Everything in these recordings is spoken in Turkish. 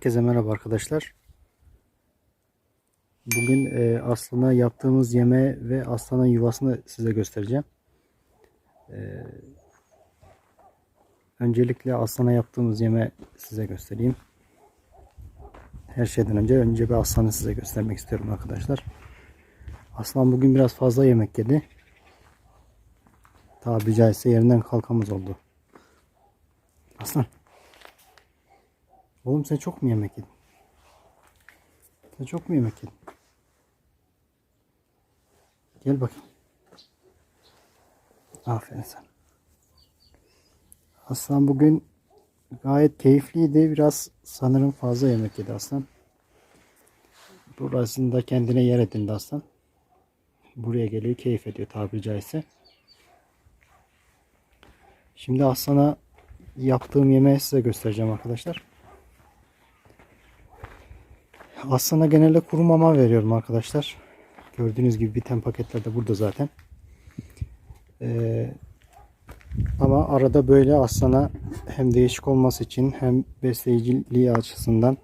Herkese merhaba arkadaşlar. Bugün e, aslana yaptığımız yeme ve aslanın yuvasını size göstereceğim. E, öncelikle aslana yaptığımız yeme size göstereyim. Her şeyden önce önce bir aslanı size göstermek istiyorum arkadaşlar. Aslan bugün biraz fazla yemek yedi. Tabiri caizse yerinden kalkamaz oldu. Aslan. Oğlum sen çok mu yemek yedin? Sen çok mu yemek yedin? Gel bakayım. Aferin sana. Aslan bugün gayet keyifliydi. Biraz sanırım fazla yemek yedi aslan. Burasında kendine yer edindi aslan. Buraya geliyor keyif ediyor tabiri caizse. Şimdi aslana yaptığım yemeği size göstereceğim arkadaşlar. Aslana genelde kuru mama veriyorum arkadaşlar. Gördüğünüz gibi biten paketler de burada zaten. Ee, ama arada böyle aslana hem değişik olması için hem besleyiciliği açısından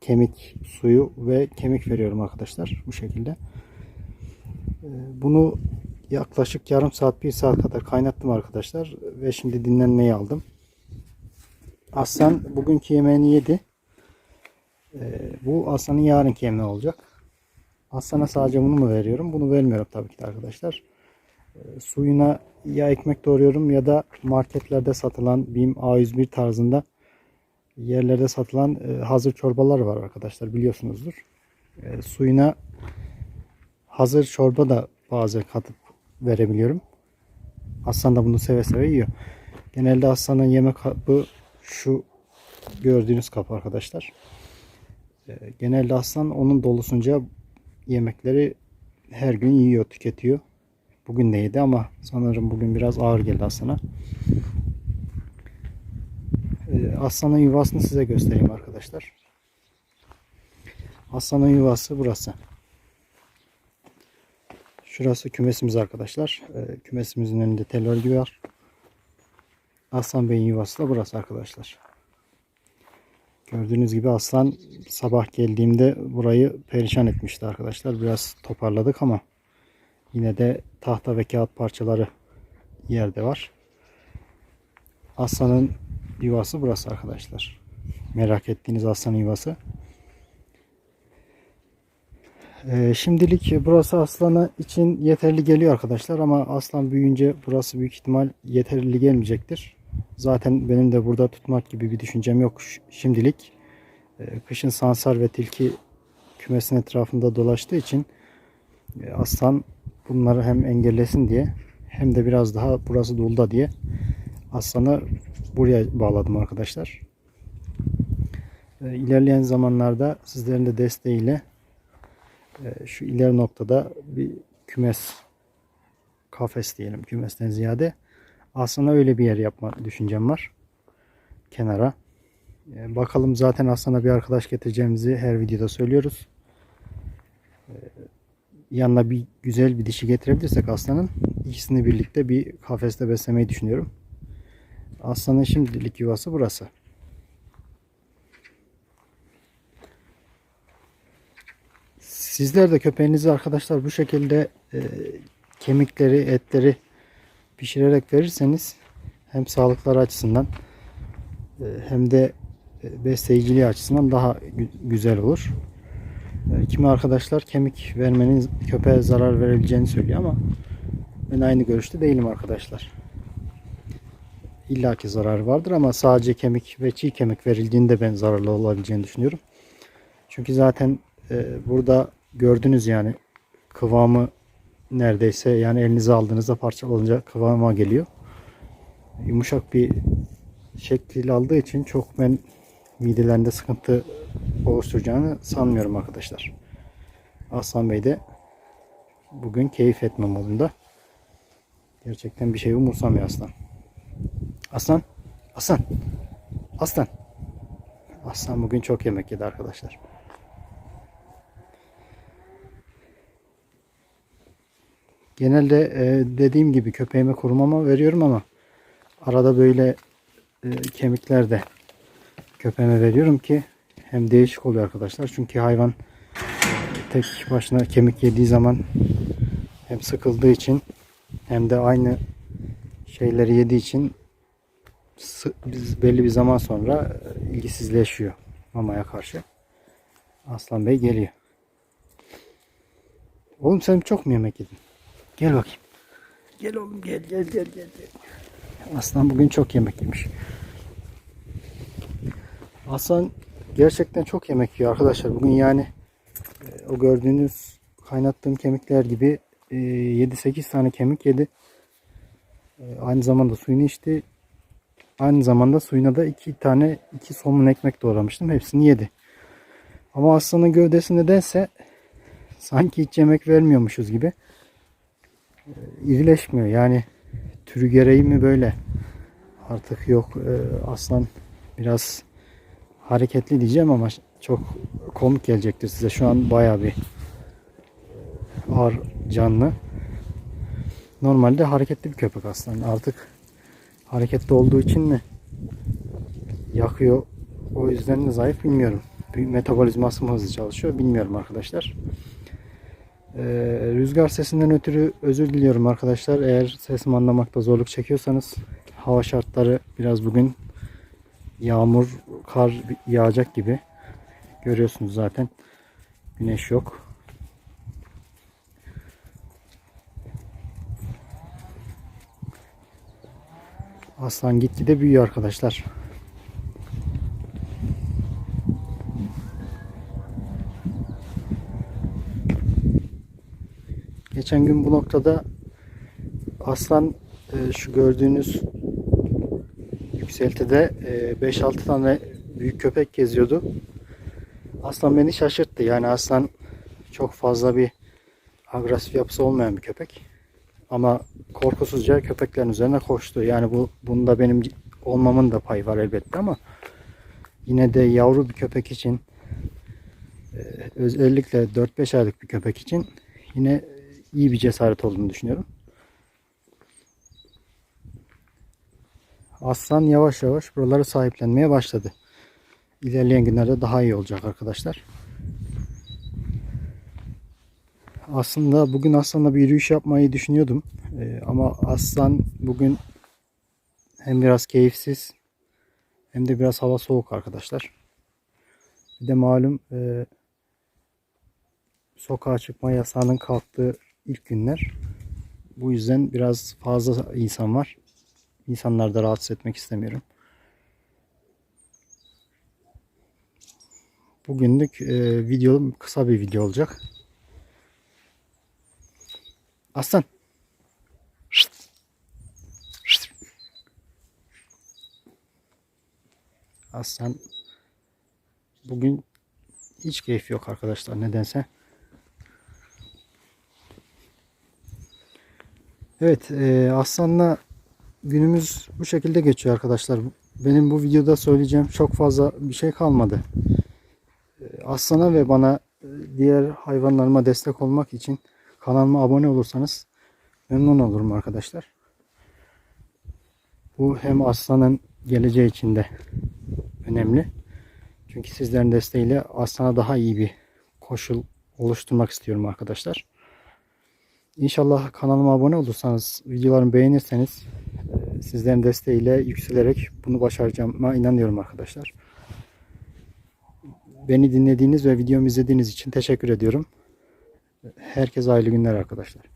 kemik suyu ve kemik veriyorum arkadaşlar. Bu şekilde. Ee, bunu yaklaşık yarım saat bir saat kadar kaynattım arkadaşlar. Ve şimdi dinlenmeyi aldım. Aslan bugünkü yemeğini yedi. Ee, bu aslanın yarınki yemeği olacak. Aslana sadece bunu mu veriyorum? Bunu vermiyorum tabii ki de arkadaşlar. Ee, suyuna ya ekmek doğruyorum ya da marketlerde satılan BİM A101 tarzında yerlerde satılan e, hazır çorbalar var arkadaşlar biliyorsunuzdur. E, suyuna hazır çorba da bazen katıp verebiliyorum. Aslan da bunu seve seve yiyor. Genelde aslanın yemek kabı şu gördüğünüz kapı arkadaşlar. E, genelde aslan onun dolusunca yemekleri her gün yiyor, tüketiyor. Bugün de yedi ama sanırım bugün biraz ağır geldi aslana. E, aslanın yuvasını size göstereyim arkadaşlar. Aslanın yuvası burası. Şurası kümesimiz arkadaşlar. E, kümesimizin önünde tel örgü var. Aslan Bey'in yuvası da burası arkadaşlar. Gördüğünüz gibi aslan sabah geldiğimde burayı perişan etmişti arkadaşlar. Biraz toparladık ama yine de tahta ve kağıt parçaları yerde var. Aslanın yuvası burası arkadaşlar. Merak ettiğiniz aslanın yuvası. Ee, şimdilik burası aslana için yeterli geliyor arkadaşlar ama aslan büyüyünce burası büyük ihtimal yeterli gelmeyecektir. Zaten benim de burada tutmak gibi bir düşüncem yok şimdilik. Ee, kışın sansar ve tilki kümesin etrafında dolaştığı için e, aslan bunları hem engellesin diye hem de biraz daha burası dolda diye aslanı buraya bağladım arkadaşlar. Ee, ilerleyen zamanlarda sizlerin de desteğiyle e, şu ileri noktada bir kümes kafes diyelim kümesten ziyade aslında öyle bir yer yapma düşüncem var. Kenara. E, bakalım zaten aslında bir arkadaş getireceğimizi her videoda söylüyoruz. E, yanına bir güzel bir dişi getirebilirsek aslanın ikisini birlikte bir kafeste beslemeyi düşünüyorum. Aslanın şimdilik yuvası burası. Sizler de köpeğinizi arkadaşlar bu şekilde e, kemikleri, etleri pişirerek verirseniz hem sağlıkları açısından e, hem de e, besleyiciliği açısından daha gü güzel olur. E, kimi arkadaşlar kemik vermenin köpeğe zarar verebileceğini söylüyor ama ben aynı görüşte değilim arkadaşlar. İlla ki zararı vardır ama sadece kemik ve çiğ kemik verildiğinde ben zararlı olabileceğini düşünüyorum. Çünkü zaten burada gördünüz yani kıvamı neredeyse yani elinize aldığınızda parçalanınca kıvama geliyor. Yumuşak bir şekil aldığı için çok ben midelerinde sıkıntı oluşturacağını sanmıyorum arkadaşlar. Aslan Bey de bugün keyif etme modunda. Gerçekten bir şey umursamıyor aslan. Aslan, aslan, aslan. Aslan bugün çok yemek yedi arkadaşlar. Genelde e, dediğim gibi köpeğime kurumama veriyorum ama arada böyle e, kemikler de köpeğime veriyorum ki hem değişik oluyor arkadaşlar. Çünkü hayvan tek başına kemik yediği zaman hem sıkıldığı için hem de aynı şeyleri yediği için biz belli bir zaman sonra ilgisizleşiyor mamaya karşı. Aslan Bey geliyor. Oğlum sen çok mu yemek yedin? Gel bakayım. Gel oğlum gel gel gel gel. Aslan bugün çok yemek yemiş. Aslan gerçekten çok yemek yiyor arkadaşlar. Bugün yani e, o gördüğünüz kaynattığım kemikler gibi e, 7-8 tane kemik yedi. E, Aynı zamanda suyunu içti. Aynı zamanda suyuna da iki tane iki somun ekmek doğramıştım. Hepsini yedi. Ama aslanın gövdesi nedense sanki hiç yemek vermiyormuşuz gibi e, irileşmiyor. Yani türü gereği mi böyle? Artık yok e, aslan biraz hareketli diyeceğim ama çok komik gelecektir size. Şu an bayağı bir ağır canlı. Normalde hareketli bir köpek aslan. Artık hareketli olduğu için mi yakıyor o yüzden mi zayıf bilmiyorum. Bir metabolizması mı hızlı çalışıyor bilmiyorum arkadaşlar. Ee, rüzgar sesinden ötürü özür diliyorum arkadaşlar. Eğer sesimi anlamakta zorluk çekiyorsanız hava şartları biraz bugün yağmur, kar yağacak gibi. Görüyorsunuz zaten. Güneş yok. Aslan gitgide büyüyor arkadaşlar. Geçen gün bu noktada aslan e, şu gördüğünüz yükseltide e, 5-6 tane büyük köpek geziyordu. Aslan beni şaşırttı. Yani aslan çok fazla bir agresif yapısı olmayan bir köpek. Ama korkusuzca köpeklerin üzerine koştu. Yani bu bunda benim olmamın da payı var elbette ama yine de yavru bir köpek için e, özellikle 4-5 aylık bir köpek için yine iyi bir cesaret olduğunu düşünüyorum. Aslan yavaş yavaş buraları sahiplenmeye başladı. İlerleyen günlerde daha iyi olacak arkadaşlar. Aslında bugün aslanla bir yürüyüş yapmayı düşünüyordum. Ee, ama aslan bugün hem biraz keyifsiz hem de biraz hava soğuk arkadaşlar. Bir de malum e, sokağa çıkma yasağının kalktığı ilk günler. Bu yüzden biraz fazla insan var. İnsanları da rahatsız etmek istemiyorum. Bugünlük e, video kısa bir video olacak. Aslan. Şşt. Şşt. Aslan bugün hiç keyif yok arkadaşlar nedense. Evet e, Aslan'la günümüz bu şekilde geçiyor arkadaşlar. Benim bu videoda söyleyeceğim çok fazla bir şey kalmadı. E, Aslan'a ve bana e, diğer hayvanlarıma destek olmak için kanalıma abone olursanız memnun olurum arkadaşlar. Bu hem Aslan'ın geleceği için de önemli. Çünkü sizlerin desteğiyle Aslan'a daha iyi bir koşul oluşturmak istiyorum arkadaşlar. İnşallah kanalıma abone olursanız, videolarımı beğenirseniz e, sizlerin desteğiyle yükselerek bunu başaracağıma inanıyorum arkadaşlar. Beni dinlediğiniz ve videomu izlediğiniz için teşekkür ediyorum. Herkese hayırlı günler arkadaşlar.